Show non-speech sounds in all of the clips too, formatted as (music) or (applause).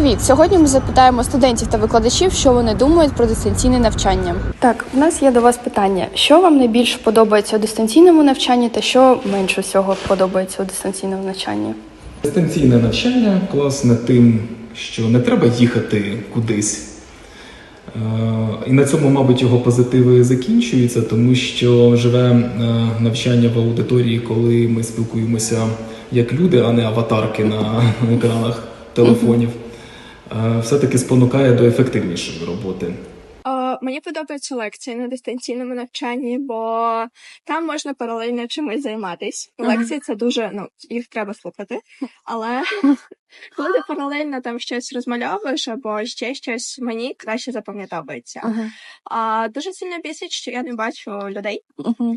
Привіт! Сьогодні ми запитаємо студентів та викладачів, що вони думають про дистанційне навчання. Так, в нас є до вас питання: що вам найбільше подобається у дистанційному навчанні, та що менше всього подобається у дистанційному навчанні? Дистанційне навчання класне тим, що не треба їхати кудись. Е, І на цьому, мабуть, його позитиви закінчуються, тому що живе е, навчання в аудиторії, коли ми спілкуємося як люди, а не аватарки на (laughs) екранах телефонів, все-таки спонукає до ефективнішої роботи. Мені подобаються лекції на дистанційному навчанні, бо там можна паралельно чимось займатись. Лекції це дуже ну їх треба слухати. Але коли ти паралельно там щось розмальовуєш або ще щось, мені краще запам'ятовується. А дуже сильно бісить, що я не бачу людей,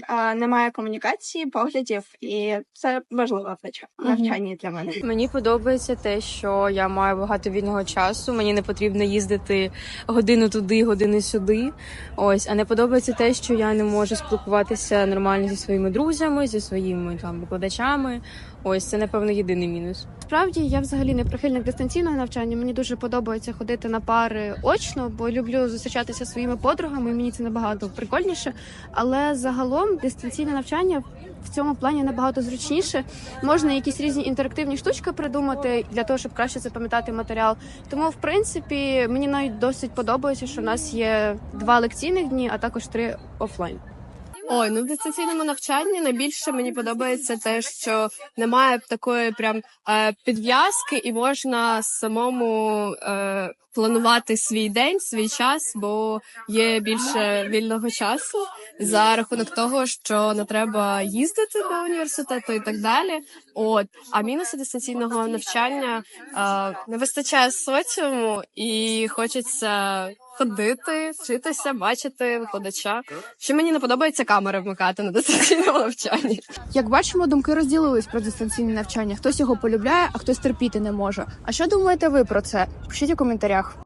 а немає комунікації, поглядів, і це важливо в нач- Мгм. навчанні для мене. Мені подобається те, що я маю багато вільного часу. Мені не потрібно їздити годину туди, годину сюди. Ось, а не подобається те, що я не можу спілкуватися нормально зі своїми друзями, зі своїми там викладачами. Ось це напевно єдиний мінус. Справді я взагалі не прихильник дистанційного навчання. Мені дуже подобається ходити на пари очно, бо люблю зустрічатися зі своїми подругами. Мені це набагато прикольніше. Але загалом дистанційне навчання в цьому плані набагато зручніше. Можна якісь різні інтерактивні штучки придумати для того, щоб краще запам'ятати матеріал. Тому, в принципі, мені навіть досить подобається, що в нас є два лекційних дні, а також три офлайн. Ой, ну в дистанційному навчанні найбільше мені подобається те, що немає такої прям е, підв'язки, і можна самому е, планувати свій день, свій час, бо є більше вільного часу за рахунок того, що не треба їздити до університету і так далі. От а мінуси дистанційного навчання е, не вистачає соціуму і хочеться. Ходити, вчитися, бачити викладача. Що мені не подобається камери вмикати на дистанційному навчанні. Як бачимо, думки розділились про дистанційне навчання. Хтось його полюбляє, а хтось терпіти не може. А що думаєте ви про це? Пишіть у коментарях.